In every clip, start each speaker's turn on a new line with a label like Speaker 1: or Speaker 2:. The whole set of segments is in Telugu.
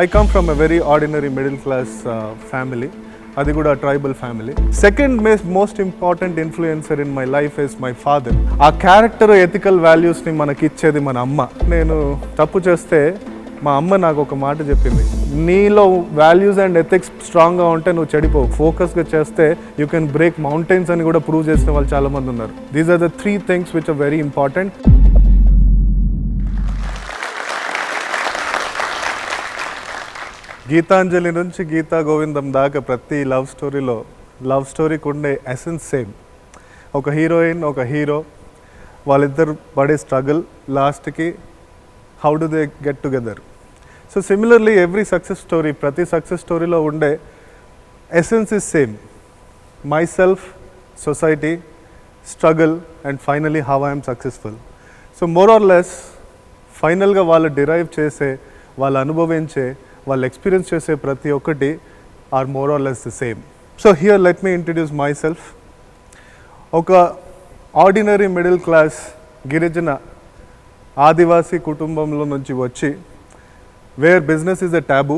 Speaker 1: I come from a very ordinary middle class family అది కూడా tribal family second mace most important influencer in my life is my father ఆ క్యారెక్టర్ ఎథికల్ వాల్యూస్ని మనకి ఇచ్చేది మన అమ్మ. నేను తప్పు చేస్తే మా అమ్మ నాకు ఒక మాట చెప్పింది. నీలో వాల్యూస్ అండ్ ఎథిక్స్ స్ట్రాంగ్గా ఉంటే నువ్వు చెడిపోవు. ఫోకస్గా చేస్తే యూ కెన్ బ్రేక్ మౌంటైన్స్ అని కూడా ప్రూవ్ చేసిన వాళ్ళు చాలా మంది ఉన్నారు. These are the three things which are very important Geethanjali నుంచి గీతా గోవిందం దాకా ప్రతి లవ్ స్టోరీలో లవ్ స్టోరీకి ఉండే ఎసెన్స్ సేమ్ ఒక హీరోయిన్ ఒక హీరో వాళ్ళిద్దరు పడే స్ట్రగుల్ లాస్ట్కి how do they get together so similarly every success story ప్రతి సక్సెస్ స్టోరీలో ఉండే essence is same myself society struggle and finally how I'm successful so more or less ఫైనల్గా వాళ్ళు డిరైవ్ చేసే వాళ్ళు అనుభవించే వాళ్ళు ఎక్స్పీరియన్స్ చేసే ప్రతి ఒక్కటి or more or less the same so here let me introduce myself ఒక ఆర్డినరీ మిడిల్ క్లాస్ గిరిజన ఆదివాసీ కుటుంబంలో నుంచి వచ్చి where business is a taboo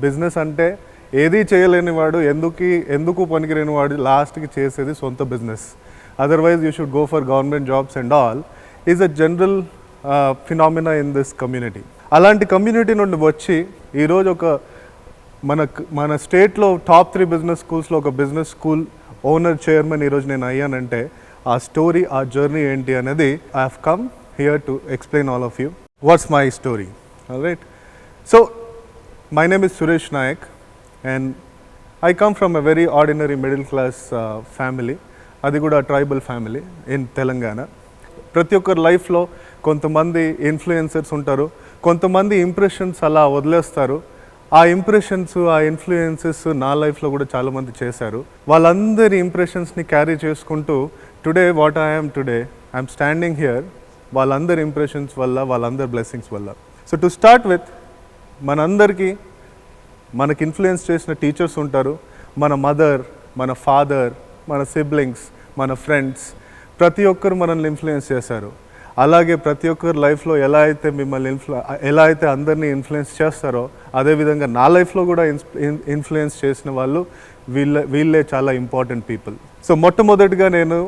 Speaker 1: business అంటే ఏదీ చేయలేని వాడు ఎందుకు ఎందుకు పనికిరేనివాడు లాస్ట్కి చేసేది సొంత business otherwise you should go for government jobs and all is a general phenomena in this community అలాంటి కమ్యూనిటీ నుండి వచ్చి ఈరోజు ఒక మన మన స్టేట్లో టాప్ త్రీ బిజినెస్ స్కూల్స్లో ఒక బిజినెస్ స్కూల్ ఓనర్ చైర్మన్ ఈరోజు నేను అయ్యానంటే ఆ స్టోరీ ఆ జర్నీ ఏంటి అనేది I have come here to explain all of you what's my story right so my name is Suresh Nayak and I come from a very ordinary middle class family అది కూడా ట్రైబల్ ఫ్యామిలీ ఇన్ తెలంగాణ ప్రతి ఒక్కరి లైఫ్లో కొంతమంది ఇన్ఫ్లుయెన్సర్స్ ఉంటారు కొంతమంది ఇంప్రెషన్స్ అలా వదిలేస్తారు. ఆ ఇంప్రెషన్స్ ఆ ఇన్ఫ్లుయెన్సెస్ నా లైఫ్లో కూడా చాలామంది చేశారు. వాళ్ళందరి ఇంప్రెషన్స్ని క్యారీ చేసుకుంటూ today what I'm today I'm standing here వాళ్ళందరి ఇంప్రెషన్స్ వల్ల వాళ్ళందరి బ్లెస్సింగ్స్ వల్ల. సో టు స్టార్ట్ విత్ మనందరికీ మనకి ఇన్ఫ్లుయెన్స్ చేసిన టీచర్స్ ఉంటారు. మన మదర్ మన ఫాదర్ మన సిబ్లింగ్స్ మన ఫ్రెండ్స్ ప్రతి ఒక్కరు మనల్ని ఇన్ఫ్లుయెన్స్ చేశారు. అలాగే ప్రతి ఒక్కరు లైఫ్లో ఎలా అయితే మిమ్మల్ని ఇన్ఫ్లు ఎలా అయితే అందరినీ ఇన్ఫ్లుయెన్స్ చేస్తారో అదేవిధంగా నా లైఫ్లో కూడా ఇన్ఫ్లుయెన్స్ చేసిన వాళ్ళు వీళ్ళ వీళ్ళే చాలా ఇంపార్టెంట్ పీపుల్ సో మొట్టమొదటిగా నేను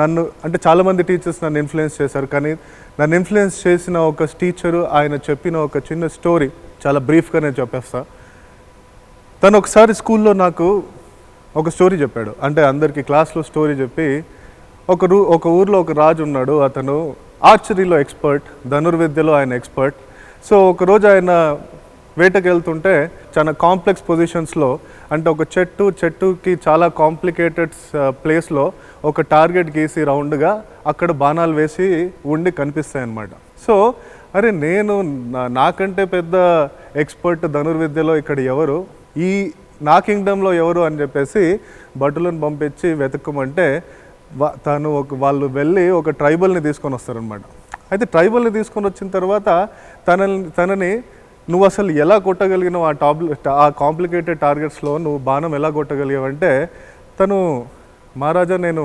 Speaker 1: నన్ను అంటే చాలామంది టీచర్స్ నన్ను ఇన్ఫ్లుయెన్స్ చేశారు. కానీ నన్ను ఇన్ఫ్లుయెన్స్ చేసిన ఒక టీచరు ఆయన చెప్పిన ఒక చిన్న స్టోరీ చాలా బ్రీఫ్గా నేను చెప్పేస్తా. తను ఒకసారి స్కూల్లో నాకు ఒక స్టోరీ చెప్పాడు. అంటే అందరికీ క్లాస్లో స్టోరీ చెప్పి ఒక రూ ఒక ఊర్లో ఒక రాజు ఉన్నాడు అతను ఆర్చరీలో ఎక్స్పర్ట్ ధనుర్విద్యలో ఆయన ఎక్స్పర్ట్ సో ఒకరోజు ఆయన వేటకి వెళ్తుంటే చాలా కాంప్లెక్స్ పొజిషన్స్లో అంటే ఒక చెట్టు చెట్టుకి చాలా కాంప్లికేటెడ్ ప్లేస్లో ఒక టార్గెట్ గీసి రౌండ్గా అక్కడ బాణాలు వేసి ఉండి కనిపిస్తాయి అన్నమాట సో అరే నేను నాకంటే పెద్ద ఎక్స్పర్ట్ ధనుర్విద్యలో ఇక్కడ ఎవరు? ఈ నా కింగ్డమ్లో ఎవరు అని చెప్పేసి భటులను పంపించి వెతుక్కమంటే తను ఒక వాళ్ళు వెళ్ళి ఒక ట్రైబల్ని తీసుకొని వస్తారనమాట అయితే ట్రైబల్ని తీసుకొని వచ్చిన తర్వాత తనని తనని నువ్వు అసలు ఎలా కొట్టగలిగినావు ఆ టాప్ ఆ కాంప్లికేటెడ్ టార్గెట్స్లో నువ్వు బాణం ఎలా కొట్టగలిగావంటే తను మహారాజా నేను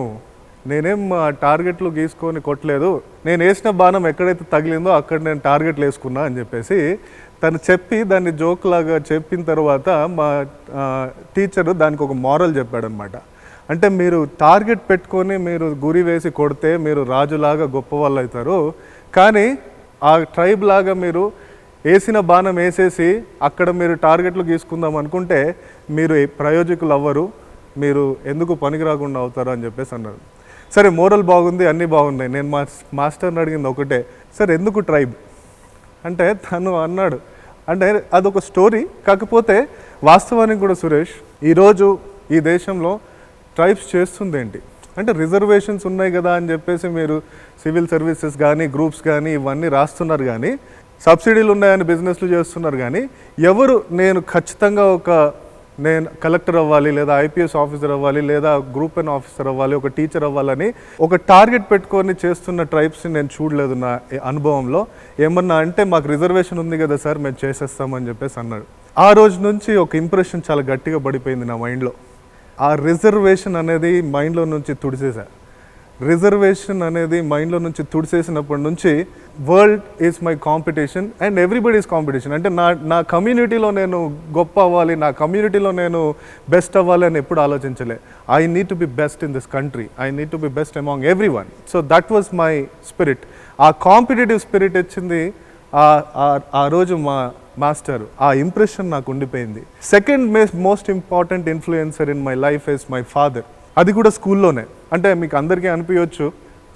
Speaker 1: నేనేం టార్గెట్లు గీసుకొని కొట్టలేదు. నేను వేసిన బాణం ఎక్కడైతే తగిలిందో అక్కడ నేను టార్గెట్లు వేసుకున్నా అని చెప్పేసి తను చెప్పి దాన్ని జోక్ లాగా చెప్పిన తర్వాత మా టీచరు దానికి ఒక మారల్ చెప్పాడనమాట అంటే మీరు టార్గెట్ పెట్టుకొని మీరు గురి వేసి కొడితే మీరు రాజులాగా గొప్ప వాళ్ళు అవుతారు కానీ ఆ ట్రైబ్ లాగా మీరు వేసిన బాణం వేసేసి అక్కడ మీరు టార్గెట్లు గీసుకుందాం అనుకుంటే మీరు ప్రయోజకులు అవ్వరు. మీరు ఎందుకు పనికిరాకుండా అవుతారు అని చెప్పేసి అన్నారు. సరే మోరల్ బాగుంది అన్నీ బాగున్నాయి. నేను మా మాస్టర్ని అడిగింది ఒకటే సార్ ఎందుకు ట్రైబ్? అంటే తను అన్నాడు. అంటే అదొక స్టోరీ. కాకపోతే వాస్తవానికి కూడా సురేష్ ఈరోజు ఈ దేశంలో ట్రైబ్స్ చేస్తుంది ఏంటి అంటే రిజర్వేషన్స్ ఉన్నాయి కదా అని చెప్పేసి మీరు సివిల్ సర్వీసెస్ కానీ గ్రూప్స్ కానీ ఇవన్నీ రాస్తున్నారు కానీ సబ్సిడీలు ఉన్నాయని బిజినెస్లు చేస్తున్నారు కానీ ఎవరు నేను ఖచ్చితంగా ఒక నేను కలెక్టర్ అవ్వాలి లేదా ఐపీఎస్ ఆఫీసర్ అవ్వాలి లేదా గ్రూప్ ఎన్ ఆఫీసర్ అవ్వాలి ఒక టీచర్ అవ్వాలని ఒక టార్గెట్ పెట్టుకొని చేస్తున్న ట్రైబ్స్ని నేను చూడలేదు నా అనుభవంలో. ఏమన్నా అంటే మాకు రిజర్వేషన్ ఉంది కదా సార్ మేము చేసేస్తామని చెప్పేసి అన్నాడు. ఆ రోజు నుంచి ఒక ఇంప్రెషన్ చాలా గట్టిగా పడిపోయింది నా మైండ్లో ఆ రిజర్వేషన్ అనేది మైండ్లో నుంచి తుడిచేసా రిజర్వేషన్ అనేది మైండ్లో నుంచి తుడిసేసినప్పటి నుంచి world is my competition and everybody is competition అంటే నా నా కమ్యూనిటీలో నేను గొప్ప అవ్వాలి నా కమ్యూనిటీలో నేను బెస్ట్ అవ్వాలి అని ఎప్పుడు ఆలోచించలే. I need to be best in this country I need to be best among everyone so that was my spirit ఆ కాంపిటేటివ్ స్పిరిట్ వచ్చింది ఆ- ఆ రోజు మా మాస్టర్ ఆ ఇంప్రెషన్ నాకు ఉండిపోయింది. Second most important influencer in my life is my father అది కూడా స్కూల్లోనే. అంటే మీకు అందరికీ అనిపించవచ్చు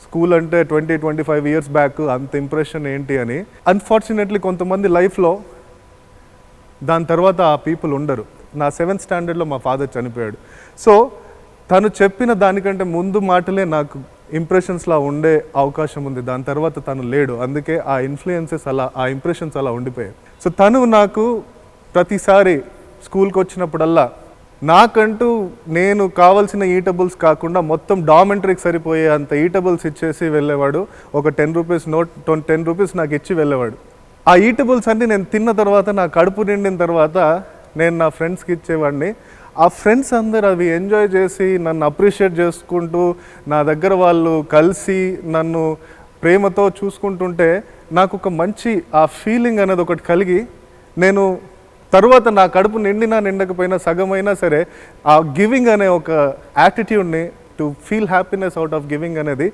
Speaker 1: స్కూల్ అంటే twenty twenty five years back అంత ఇంప్రెషన్ ఏంటి అని. అన్ఫార్చునేట్లీ కొంతమంది లైఫ్లో దాని తర్వాత ఆ పీపుల్ ఉండరు. నా సెవెంత్ స్టాండర్డ్లో మా ఫాదర్ చనిపోయాడు. సో తను చెప్పిన దానికంటే ముందు మాటలే నాకు ఇంప్రెషన్స్లా ఉండే అవకాశం ఉంది. దాని తర్వాత తను లేడు. అందుకే ఆ ఇన్ఫ్లుయెన్సెస్ అలా ఆ ఇంప్రెషన్స్ అలా ఉండిపోయాయి. సో తను నాకు ప్రతిసారి స్కూల్కి వచ్చినప్పుడల్లా నాకంటూ నేను కావాల్సిన ఈటబుల్స్ కాకుండా మొత్తం డామెంటరీకి సరిపోయే అంత ఈటబుల్స్ ఇచ్చేసి వెళ్ళేవాడు. ఒక ten rupees note ten rupees నాకు ఇచ్చి వెళ్ళేవాడు. ఆ ఈటబుల్స్ అన్ని నేను తిన్న తర్వాత నా కడుపు నిండిన తర్వాత నేను నా ఫ్రెండ్స్కి ఇచ్చేవాడిని. ఆ ఫ్రెండ్స్ అందరు అవి ఎంజాయ్ చేసి నన్ను అప్రిషియేట్ చేసుకుంటూ నా దగ్గర వాళ్ళు కలిసి నన్ను ప్రేమతో చూసుకుంటుంటే నాకు ఒక మంచి ఆ ఫీలింగ్ అనేది ఒకటి కలిగి నేను తర్వాత నా కడుపు నిండినా నిండకపోయినా సగమైనా సరే ఆ గివింగ్ అనే ఒక యాటిట్యూడ్ని to feel happiness out of giving అనేది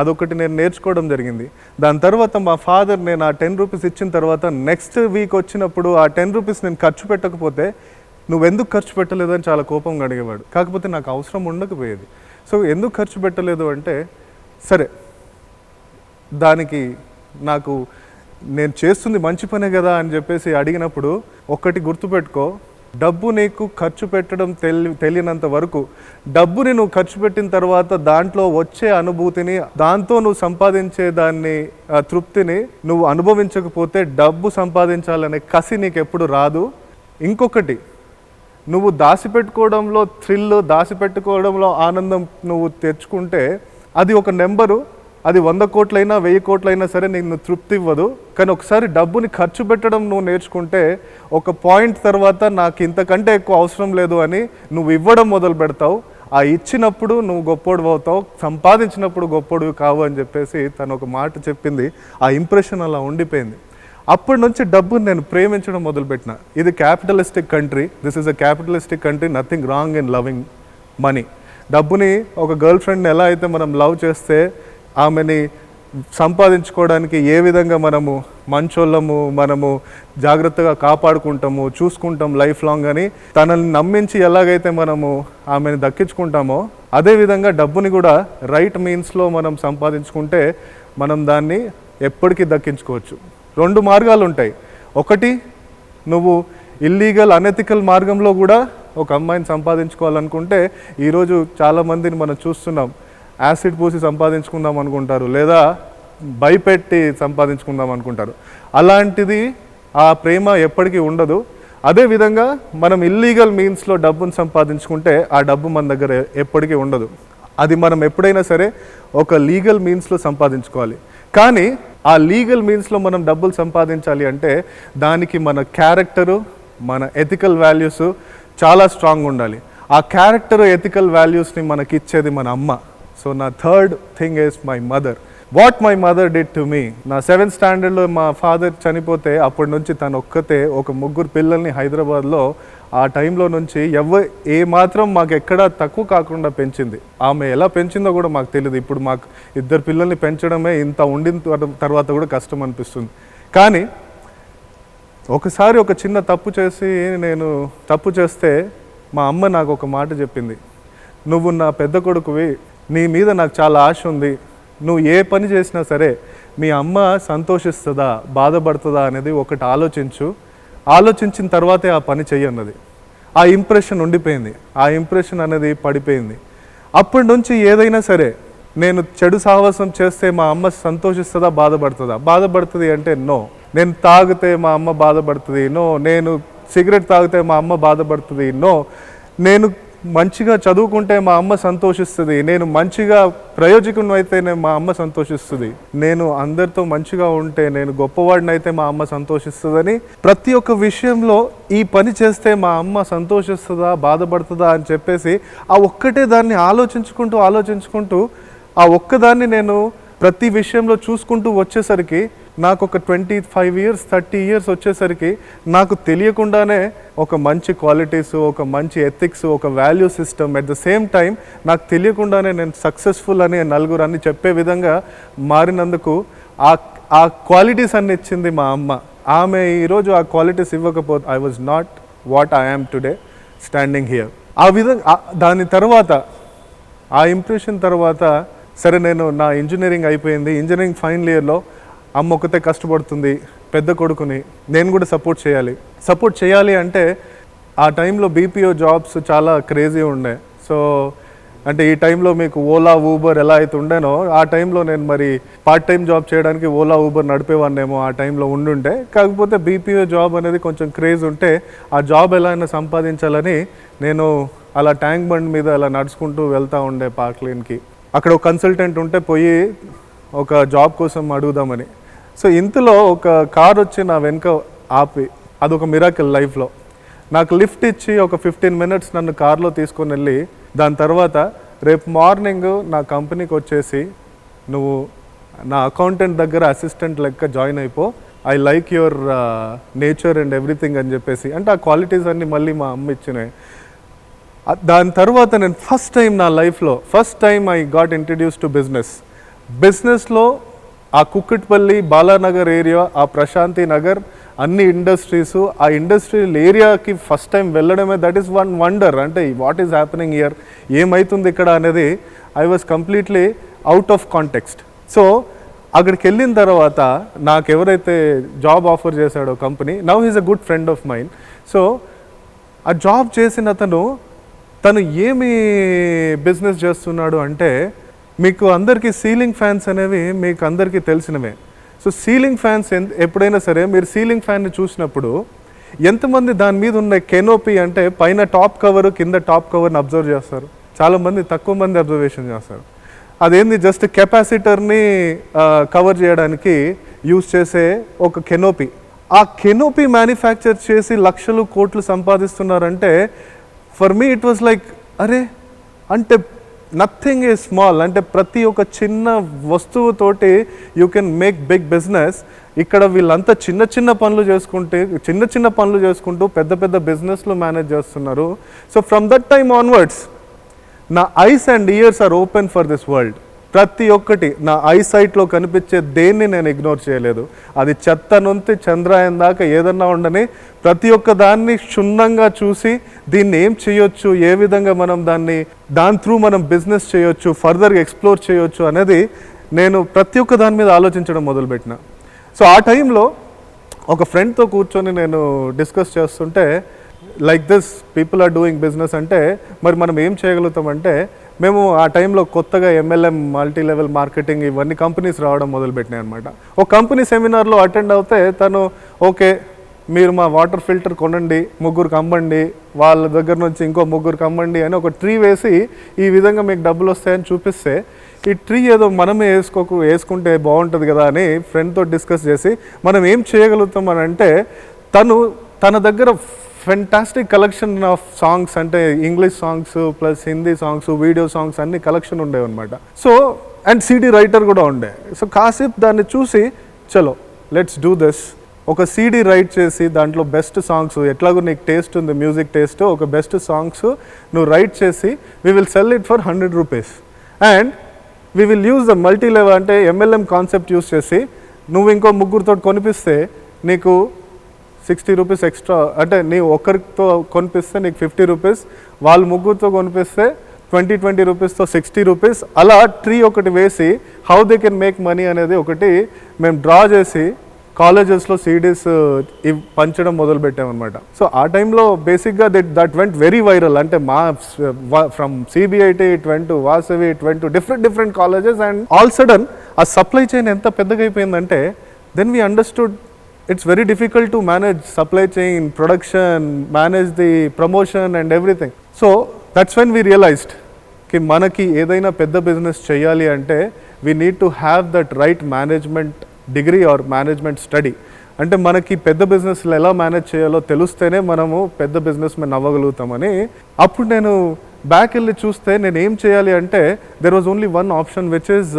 Speaker 1: అదొకటి నేను నేర్చుకోవడం జరిగింది. దాని తర్వాత మా ఫాదర్ నేను ఆ టెన్ రూపీస్ ఇచ్చిన తర్వాత నెక్స్ట్ వీక్ వచ్చినప్పుడు ఆ టెన్ రూపీస్ నేను ఖర్చు పెట్టకపోతే నువ్వెందుకు ఖర్చు పెట్టలేదని చాలా కోపంగా అడిగేవాడు. కాకపోతే నాకు అవసరం ఉండకపోయేది. సో ఎందుకు ఖర్చు పెట్టలేదు అంటే సరే దానికి నాకు నేను చేస్తుంది మంచి పనే కదా అని చెప్పేసి అడిగినప్పుడు ఒక్కటి గుర్తుపెట్టుకో డబ్బు నీకు ఖర్చు పెట్టడం తెలి తెలియనంత వరకు డబ్బుని నువ్వు ఖర్చు పెట్టిన తర్వాత దాంట్లో వచ్చే అనుభూతిని దాంతో నువ్వు సంపాదించే దాన్ని తృప్తిని నువ్వు అనుభవించకపోతే డబ్బు సంపాదించాలనే కసి నీకు ఎప్పుడు రాదు. ఇంకొకటి నువ్వు దాసిపెట్టుకోవడంలో థ్రిల్ దాచిపెట్టుకోవడంలో ఆనందం నువ్వు తెచ్చుకుంటే అది ఒక నెంబరు. అది వంద కోట్లైనా వెయ్యి కోట్లైనా సరే నేను తృప్తి ఇవ్వదు కానీ ఒకసారి డబ్బుని ఖర్చు పెట్టడం నువ్వు నేర్చుకుంటే ఒక పాయింట్ తర్వాత నాకు ఇంతకంటే ఎక్కువ అవసరం లేదు అని నువ్వు ఇవ్వడం మొదలు పెడతావు. ఆ ఇచ్చినప్పుడు నువ్వు గొప్పోడు అవుతావు సంపాదించినప్పుడు గొప్పోడు కావు అని చెప్పేసి తను ఒక మాట చెప్పింది. ఆ ఇంప్రెషన్ అలా ఉండిపోయింది. అప్పటి నుంచి డబ్బుని నేను ప్రేమించడం మొదలుపెట్టిన ఇది capitalistic country this is a capitalistic country nothing wrong in loving money డబ్బుని ఒక గర్ల్ ఫ్రెండ్ని ఎలా అయితే మనం లవ్ చేస్తే ఆమెని సంపాదించుకోవడానికి ఏ విధంగా మనము మంచోళ్ళము మనము జాగ్రత్తగా కాపాడుకుంటాము చూసుకుంటాం లైఫ్ లాంగ్ అని తనని నమ్మించి ఎలాగైతే మనము ఆమెను దక్కించుకుంటామో అదేవిధంగా డబ్బుని కూడా రైట్ మీన్స్లో మనం సంపాదించుకుంటే మనం దాన్ని ఎప్పటికీ దక్కించుకోవచ్చు. రెండు మార్గాలు ఉంటాయి. ఒకటి నువ్వు ఇల్లీగల్ అనెథికల్ మార్గంలో కూడా ఒక అమ్మాయిని సంపాదించుకోవాలనుకుంటే ఈరోజు చాలామందిని మనం చూస్తున్నాం. యాసిడ్ పూసి సంపాదించుకుందాం అనుకుంటారు లేదా భయపెట్టి సంపాదించుకుందాం అనుకుంటారు. అలాంటిది ఆ ప్రేమ ఎప్పటికీ ఉండదు. అదేవిధంగా మనం ఇల్లీగల్ మీన్స్లో డబ్బును సంపాదించుకుంటే ఆ డబ్బు మన దగ్గర ఎప్పటికీ ఉండదు. అది మనం ఎప్పుడైనా సరే ఒక లీగల్ మీన్స్లో సంపాదించుకోవాలి. కానీ ఆ లీగల్ మీన్స్లో మనం డబ్బులు సంపాదించాలి అంటే దానికి మన క్యారెక్టరు మన ఎథికల్ వాల్యూస్ చాలా స్ట్రాంగ్ ఉండాలి. ఆ క్యారెక్టర్ ఎథికల్ వాల్యూస్ని మనకి ఇచ్చేది మన అమ్మ. సో నా third thing is my mother what my mother did to me నా సెవెంత్ స్టాండర్డ్లో మా ఫాదర్ చనిపోతే అప్పటి నుంచి తను ఒక్కతే ఒక ముగ్గురు పిల్లల్ని హైదరాబాద్లో ఆ టైంలో నుంచి ఎవ ఏ మాత్రం మాకు ఎక్కడా తక్కువ కాకుండా పెంచింది. ఆమె ఎలా పెంచిందో కూడా మాకు తెలియదు ఇప్పుడు మాకు ఇద్దరు పిల్లల్ని పెంచడమే ఇంత ఉండిన తర్వాత కూడా కష్టం అనిపిస్తుంది. కానీ ఒకసారి ఒక చిన్న తప్పు చేసి నేను తప్పు చేస్తే మా అమ్మ నాకు ఒక మాట చెప్పింది. నువ్వు నా పెద్ద కొడుకువి నీ మీద నాకు చాలా ఆశ ఉంది. నువ్వు ఏ పని చేసినా సరే మీ అమ్మ సంతోషిస్తుందా బాధపడుతుందా అనేది ఒకటి ఆలోచించు. ఆలోచించిన తర్వాతే ఆ పని చెయ్యన్నది ఆ ఇంప్రెషన్ ఉండిపోయింది. ఆ ఇంప్రెషన్ అనేది పడిపోయింది. అప్పటి నుంచి ఏదైనా సరే నేను చెడు సాహసం చేస్తే మా అమ్మ సంతోషిస్తుందా బాధపడుతుందా? బాధపడుతుంది అంటే నో. నేను తాగితే మా అమ్మ బాధపడుతుంది నో. నేను సిగరెట్ తాగితే మా అమ్మ బాధపడుతుంది నో. నేను మంచిగా చదువుకుంటే మా అమ్మ సంతోషిస్తుంది. నేను మంచిగా ప్రయోజకుని మా అమ్మ సంతోషిస్తుంది. నేను అందరితో మంచిగా ఉంటే నేను గొప్పవాడిని అయితే మా అమ్మ సంతోషిస్తుందని ప్రతి ఒక్క విషయంలో ఈ పని చేస్తే మా అమ్మ సంతోషిస్తుందా బాధపడుతుందా అని చెప్పేసి ఆ ఒక్కటే దాన్ని ఆలోచించుకుంటూ ఆలోచించుకుంటూ ఆ ఒక్కదాన్ని నేను ప్రతి విషయంలో చూసుకుంటూ వచ్చేసరికి నాకు ఒక twenty five years thirty years వచ్చేసరికి నాకు తెలియకుండానే ఒక మంచి క్వాలిటీస్ ఒక మంచి ఎథిక్స్ ఒక value system at the same time నాకు తెలియకుండానే నేను సక్సెస్ఫుల్ అని నలుగురు అని చెప్పే విధంగా మారినందుకు ఆ ఆ క్వాలిటీస్ అన్ని ఇచ్చింది మా అమ్మ. ఆమె ఈరోజు ఆ క్వాలిటీస్ ఇవ్వకపోతే I was not what I am today standing here ఆ విధంగా దాని తర్వాత ఆ ఇంప్రెషన్ తర్వాత సరే నేను నా ఇంజనీరింగ్ అయిపోయింది. ఇంజనీరింగ్ ఫైనల్ ఇయర్లో అమ్మ ఒకతే కష్టపడుతుంది పెద్ద కొడుకుని నేను కూడా సపోర్ట్ చేయాలి. సపోర్ట్ చేయాలి అంటే ఆ టైంలో బీపీఓ జాబ్స్ చాలా క్రేజీ ఉండే. సో అంటే ఈ టైంలో మీకు ఓలా ఊబర్ ఎలా అయితే ఉండేనో ఆ టైంలో నేను మరి పార్ట్ టైం జాబ్ చేయడానికి ఓలా ఊబర్ నడిపేవాడినేమో ఆ టైంలో ఉండుంటే కాకపోతే బీపీఓ జాబ్ అనేది కొంచెం క్రేజ్ ఉంటే ఆ జాబ్ ఎలా అయినా సంపాదించాలని నేను అలా ట్యాంక్ బండ్ మీద అలా నడుచుకుంటూ వెళ్తూ ఉండే పార్క్ లేన్కి. అక్కడ ఒక కన్సల్టెంట్ ఉంటే పోయి ఒక జాబ్ కోసం అడుగుదామని. సో ఇంతలో ఒక కార్ వచ్చి నా వెనుక ఆపి అదొక మిరాకిల్ లైఫ్లో నాకు లిఫ్ట్ ఇచ్చి ఒక ఫిఫ్టీన్ మినిట్స్ నన్ను కార్లో తీసుకొని వెళ్ళి దాని తర్వాత రేపు మార్నింగ్ నా కంపెనీకి వచ్చేసి నువ్వు నా అకౌంటెంట్ దగ్గర అసిస్టెంట్ లెక్క జాయిన్ అయిపో I like your nature and everything అని చెప్పేసి. అంటే ఆ క్వాలిటీస్ అన్నీ మళ్ళీ మా అమ్మ ఇచ్చినాయి. దాని తర్వాత నేను ఫస్ట్ టైం నా లైఫ్లో first time I got introduce to business బిజినెస్లో ఆ కుక్కట్పల్లి బాలానగర్ ఏరియా ఆ ప్రశాంతి నగర్ అన్ని ఇండస్ట్రీస్ ఆ ఇండస్ట్రియల్ ఏరియాకి ఫస్ట్ టైం వెళ్ళడమే దట్ ఈస్ వన్ వండర్ అంటే వాట్ ఈస్ హ్యాపెనింగ్ ఇయర్ ఏమవుతుంది ఇక్కడ అనేది I was completely out of context so అక్కడికి వెళ్ళిన తర్వాత నాకు ఎవరైతే జాబ్ ఆఫర్ చేశాడో company now is a good friend of mind so ఆ జాబ్ చేసిన అతను తను ఏమి బిజినెస్ చేస్తున్నాడు అంటే మీకు అందరికీ సీలింగ్ ఫ్యాన్స్ అనేవి మీకు అందరికీ తెలిసినవే. సో సీలింగ్ ఫ్యాన్స్ ఎన్- ఎప్పుడైనా సరే మీరు సీలింగ్ ఫ్యాన్ని చూసినప్పుడు ఎంతమంది దాని మీద ఉన్న కెనోపీ అంటే పైన టాప్ కవర్ కింద టాప్ కవర్ని అబ్జర్వ్ చేస్తారు. చాలామంది తక్కువ మంది అబ్జర్వేషన్ చేస్తారు. అదేంది జస్ట్ కెపాసిటర్ని కవర్ చేయడానికి యూజ్ చేసే ఒక కెనోపీ. ఆ కెనోపీ మ్యానుఫ్యాక్చర్ చేసి లక్షలు కోట్లు సంపాదిస్తున్నారంటే for me it was like అరే అంటే నథింగ్ ఈజ్ స్మాల్ అంటే ప్రతి ఒక్క చిన్న వస్తువుతోటి you can make big business ఇక్కడ వీళ్ళంతా చిన్న చిన్న పనులు చేసుకుంటే చిన్న చిన్న పనులు చేసుకుంటూ పెద్ద పెద్ద బిజినెస్లు మేనేజ్ చేస్తున్నారు. So from that time onwards నా eyes and ears are open for this world ప్రతి ఒక్కటి నా ఐ సైట్లో కనిపించే దేన్ని నేను ఇగ్నోర్ చేయలేదు. అది చెత్త నుండి చంద్రాయన్ దాకా ఏదన్నా ఉండని ప్రతి ఒక్క దాన్ని క్షుణ్ణంగా చూసి దీన్ని ఏం చేయొచ్చు ఏ విధంగా మనం దాన్ని దాని త్రూ మనం బిజినెస్ చేయొచ్చు ఫర్దర్గా ఎక్స్ప్లోర్ చేయొచ్చు అనేది నేను ప్రతి ఒక్క దాని మీద ఆలోచించడం మొదలుపెట్టిన. సో ఆ టైంలో ఒక ఫ్రెండ్తో కూర్చొని నేను డిస్కస్ చేస్తుంటే like this people are doing business అంటే మరి మనం ఏం చేయగలుగుతామంటే మేము ఆ టైంలో కొత్తగా ఎంఎల్ఎం మల్టీ లెవెల్ మార్కెటింగ్ ఇవన్నీ కంపెనీస్ రావడం మొదలుపెట్టినాయి అనమాట ఒక కంపెనీ సెమినార్లో అటెండ్ అవుతే తను ఓకే మీరు మా వాటర్ ఫిల్టర్ కొనండి ముగ్గురికి అమ్మండి వాళ్ళ దగ్గర నుంచి ఇంకో ముగ్గురికి అమ్మండి అని ఒక ట్రీ వేసి ఈ విధంగా మీకు డబ్బులు వస్తాయని చూపిస్తే ఈ ట్రీ ఏదో మనమే వేసుకోకు వేసుకుంటే బాగుంటుంది కదా అని ఫ్రెండ్తో డిస్కస్ చేసి మనం ఏం చేయగలుగుతాం అని అంటే తను తన దగ్గర ఫెంటాస్టిక్ కలెక్షన్ ఆఫ్ సాంగ్స్ అంటే English songs plus Hindi songs video songs అన్ని కలెక్షన్ ఉండేవి అనమాట సో అండ్ సిడి రైటర్ కూడా ఉండే. సో కాసేపు దాన్ని చూసి చలో లెట్స్ డూ దిస్ ఒక సీడీ రైట్ చేసి దాంట్లో బెస్ట్ సాంగ్స్ ఎట్లాగో నీకు టేస్ట్ ఉంది మ్యూజిక్ టేస్ట్ ఒక బెస్ట్ సాంగ్స్ నువ్వు రైట్ చేసి we will sell it for hundred rupees and we will use the multi level అంటే ఎంఎల్ఎం కాన్సెప్ట్ యూస్ చేసి నువ్వు ఇంకో ముగ్గురితో కొనిపిస్తే నీకు సిక్స్టీ రూపీస్ ఎక్స్ట్రా అంటే నీ ఒక్కరితో కొనిపిస్తే నీకు ఫిఫ్టీ రూపీస్ వాళ్ళు ముగ్గురితో కొనిపిస్తే ట్వంటీ ట్వంటీ రూపీస్తో సిక్స్టీ రూపీస్. అలా ట్రీ ఒకటి వేసి how they can make money అనేది ఒకటి మేము డ్రా చేసి కాలేజెస్లో సీడీస్ పంచడం మొదలుపెట్టామన్నమాట సో ఆ టైంలో బేసిక్గా that that went very viral అంటే మా from CBIT it went to Vasavi it went to different different colleges and all sudden ఆ సప్లై చైన్ ఎంత పెద్దగా అయిపోయిందంటే then we understood it's very difficult to manage supply chain production manage the promotion and everything so that's when we రియలైజ్డ్కి మనకి ఏదైనా పెద్ద బిజినెస్ చేయాలి అంటే we need to have that right management degree or management study అంటే మనకి పెద్ద బిజినెస్లు ఎలా మేనేజ్ చేయాలో తెలిస్తేనే మనము పెద్ద బిజినెస్ మెన్ అవ్వగలుగుతామని అప్పుడు నేను బ్యాక్ వెళ్ళి చూస్తే నేను ఏం చేయాలి అంటే there was only one option which is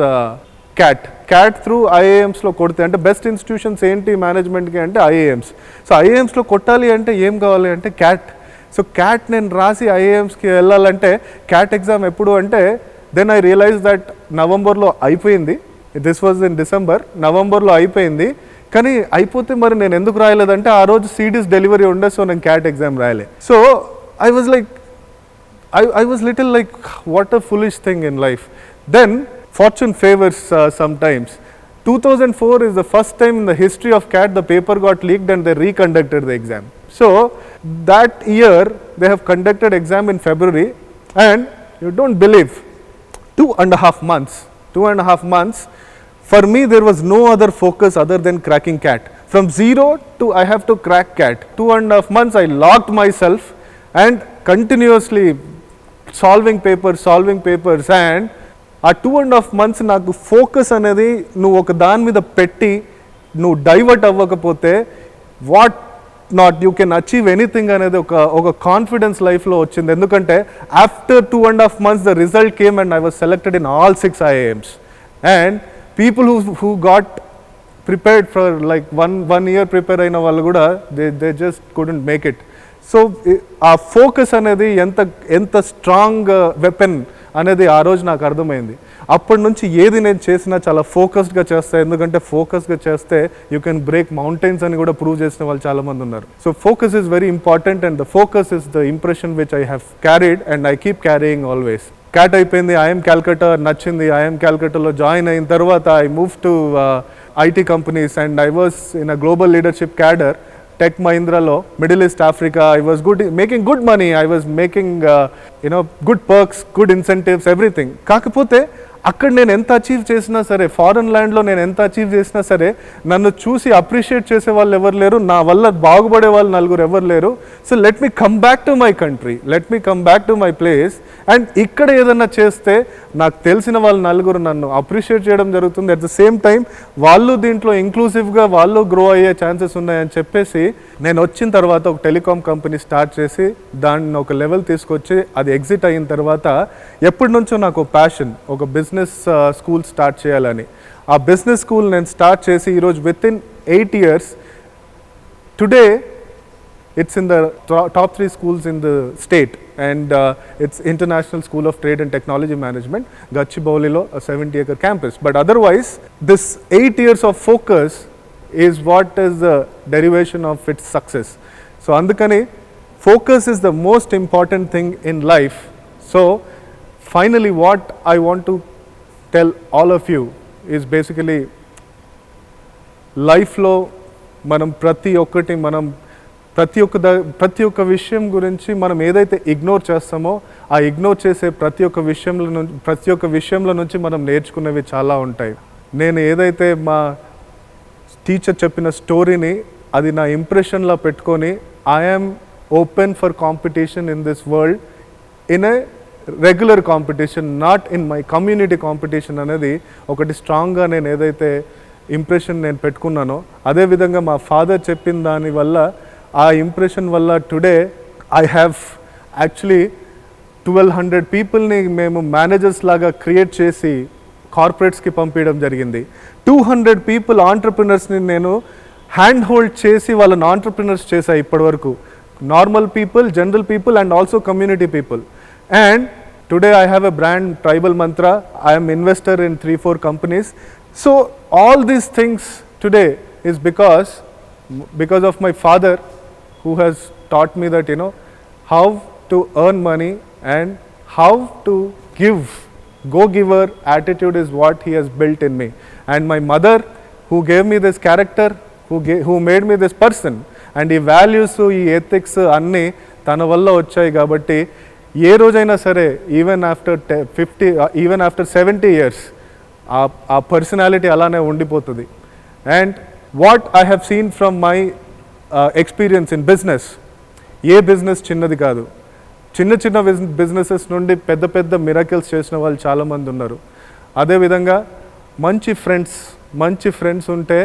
Speaker 1: CAT CAT through ఐఏఎమ్స్లో కొడితే అంటే బెస్ట్ ఇన్స్టిట్యూషన్స్ ఏంటి మేనేజ్మెంట్కి అంటే ఐఏఎమ్స్ సో ఐఏఎమ్స్లో కొట్టాలి అంటే ఏం కావాలి అంటే క్యాట్ సో క్యాట్ నేను రాసి ఐఏఎమ్స్కి వెళ్ళాలంటే క్యాట్ ఎగ్జామ్ ఎప్పుడు అంటే దెన్ ఐ రియలైజ్ దట్ నవంబర్లో అయిపోయింది. దిస్ వాజ్ ఇన్ డిసెంబర్ నవంబర్లో అయిపోయింది. కానీ అయిపోతే మరి నేను ఎందుకు రాయలేదంటే ఆ రోజు సీడీస్ డెలివరీ ఉండే సో నేను CAT exam రాయలే. So I was like I I was little like what a foolish thing in life then fortune favors uh, sometimes. 2004 is the first time in the history of CAT the paper got leaked and they reconducted the exam. So, that year they have conducted exam in February and you do not believe two and a half months, two and a half months for me there was no other focus other than cracking CAT. From 0 to I have to crack CAT, two and a half months I locked myself and continuously solving papers, solving papers and ఆ టూ అండ్ హాఫ్ మంత్స్ నాకు ఫోకస్ అనేది నువ్వు ఒక దాని మీద పెట్టి నువ్వు డైవర్ట్ అవ్వకపోతే what not you can achieve anything అనేది ఒక ఒక కాన్ఫిడెన్స్ లైఫ్లో వచ్చింది. ఎందుకంటే after two and half months the result came and I was selected in all six IIMs and people who who got prepared for like one one year prepare అయిన వాళ్ళు కూడా they they just couldn't make it so ఆ ఫోకస్ అనేది ఎంత ఎంత స్ట్రాంగ్ వెపన్ అనేది ఆ రోజు నాకు అర్థమైంది. అప్పటి నుంచి ఏది నేను చేసినా చాలా ఫోకస్డ్గా చేస్తా. ఎందుకంటే ఫోకస్గా చేస్తే యూ కెన్ బ్రేక్ మౌంటైన్స్ అని కూడా ప్రూవ్ చేసిన వాళ్ళు చాలామంది ఉన్నారు. So focus is very important and the focus is the impression which I have carried and I keep carrying always CAT అయిపోయింది ఐఎమ్ క్యాల్కటా నచ్చింది ఐఎమ్ క్యాల్కటాలో జాయిన్ అయిన తర్వాత I move to IT companies and I was in a global leadership cadre tech మహీంద్రాలో middle east Africa I was good making good money I was making you know good perks good incentives everything కాకపోతే అక్కడ నేను ఎంత అచీవ్ చేసినా సరే ఫారెన్ ల్యాండ్లో నేను ఎంత అచీవ్ చేసినా సరే నన్ను చూసి అప్రిషియేట్ చేసే వాళ్ళు ఎవరు లేరు నా వల్ల బాగుపడే వాళ్ళు నలుగురు ఎవరు లేరు. So let me come back to my country let me come back to my place and ఇక్కడ ఏదన్నా చేస్తే నాకు తెలిసిన వాళ్ళు నలుగురు నన్ను అప్రిషియేట్ చేయడం జరుగుతుంది. అట్ ద సేమ్ టైం వాళ్ళు దీంట్లో ఇంక్లూసివ్గా వాళ్ళు గ్రో అయ్యే ఛాన్సెస్ ఉన్నాయని చెప్పేసి నేను వచ్చిన తర్వాత ఒక టెలికాం కంపెనీ స్టార్ట్ చేసి దాన్ని ఒక లెవెల్ తీసుకొచ్చి అది ఎగ్జిట్ అయిన తర్వాత ఎప్పటి నుంచో నాకు ప్యాషన్ ఒక బిజినెస్ స్కూల్ స్టార్ట్ చేయాలని ఆ బిజినెస్ స్కూల్ నేను స్టార్ట్ చేసి ఈరోజు within eight years today it's in the to- top three schools in the state and uh, it's international school of trade and technology management gachibowlilo a 70 acre campus but otherwise this 8 years of focus is what is the derivation of its success so andukani focus is the most important thing in life so finally what tell all of you is basically లైఫ్లో మనం ప్రతి ఒక్కటి మనం ప్రతి ఒక్క ద ప్రతి ఒక్క విషయం గురించి మనం ఏదైతే ఇగ్నోర్ చేస్తామో ఆ ఇగ్నోర్ చేసే ప్రతి ఒక్క విషయంలో నుంచి ప్రతి ఒక్క విషయంలో నుంచి మనం నేర్చుకునేవి చాలా ఉంటాయి. నేను ఏదైతే మా టీచర్ చెప్పిన స్టోరీని అది నా ఇంప్రెషన్లో పెట్టుకొని I'm open for competition in this world in a regular competition not in my community competition అనేది ఒకటి స్ట్రాంగ్గా నేను ఏదైతే ఇంప్రెషన్ నేను పెట్టుకున్నానో అదేవిధంగా మా ఫాదర్ చెప్పిన దాని వల్ల ఆ ఇంప్రెషన్ వల్ల today I have actually twelve hundred పీపుల్ని మేము మేనేజర్స్ లాగా క్రియేట్ చేసి కార్పొరేట్స్కి పంపించడం జరిగింది. టూ హండ్రెడ్ పీపుల్ ఆంటర్ప్రినర్స్ని నేను హ్యాండ్ హోల్డ్ చేసి వాళ్ళని ఆంటర్ప్రినర్స్ చేశాను ఇప్పటివరకు. Normal people general people and also community people and today i have a brand tribal mantra i am investor in three four companies so all these things today is because because of my father who has taught me that you know how to earn money and how to give go giver attitude is what he has built in me and my mother who gave me this character who gave, who made me this person and ఈ వాల్యూస్ ఈ ఎథిక్స్ అన్నీ తన వల్ల వచ్చాయి కాబట్టి ఏ రోజైనా సరే even after fifty even after seventy years ఆ పర్సనాలిటీ అలానే ఉండిపోతుంది. And what I have seen from my experience in business A business చిన్నది కాదు. చిన్న చిన్న బిజినెసెస్ నుండి పెద్ద పెద్ద మిరాకిల్స్ చేసిన వాళ్ళు చాలామంది ఉన్నారు. అదేవిధంగా మంచి ఫ్రెండ్స్ మంచి ఫ్రెండ్స్ ఉంటే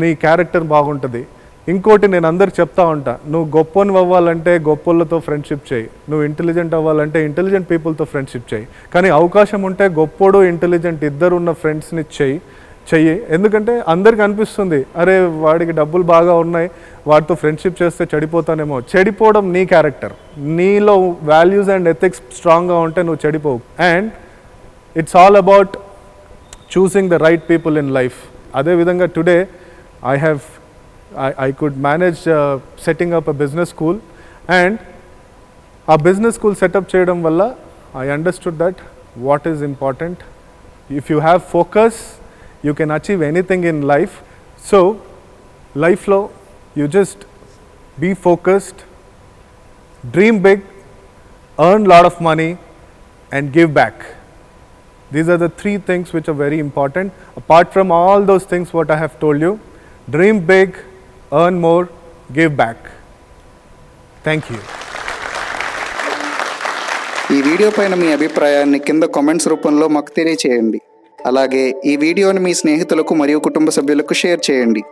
Speaker 1: నీ క్యారెక్టర్ బాగుంటుంది. ఇంకోటి నేను అందరికి చెప్తా ఉంటా నువ్వు గొప్పని అవ్వాలంటే గొప్పలతో ఫ్రెండ్షిప్ చేయి నువ్వు ఇంటెలిజెంట్ అవ్వాలంటే ఇంటెలిజెంట్ పీపుల్తో ఫ్రెండ్షిప్ చేయి. కానీ అవకాశం ఉంటే గొప్పోడు ఇంటెలిజెంట్ ఇద్దరు ఉన్న ఫ్రెండ్స్ని చెయ్యి. చెయ్యి ఎందుకంటే అందరికి అనిపిస్తుంది అరే వాడికి డబ్బులు బాగా ఉన్నాయి వాడితో ఫ్రెండ్షిప్ చేస్తే చెడిపోతానేమో. చెడిపోవడం నీ క్యారెక్టర్ నీలో వాల్యూస్ అండ్ ఎథిక్స్ స్ట్రాంగ్గా ఉంటే నువ్వు చెడిపోవు. And it's all about choosing the right people in life అదేవిధంగా today I have I I could manage setting up a business school and ఆ బిజినెస్ స్కూల్ సెటప్ చేయడం వల్ల I understood that what is important if you have focus you can achieve anything in life so లైఫ్లో you just be focused dream big earn lot of money and give back these are the three things which are very important apart from all those things what i have told you dream big earn more give back. Thank you.
Speaker 2: ఈ వీడియో పైన మీ అభిప్రాయాన్ని కింద కామెంట్స్ రూపంలో మాకు తెలియచేయండి. అలాగే ఈ వీడియోని మీ స్నేహితులకు మరియు కుటుంబ సభ్యులకు షేర్ చేయండి.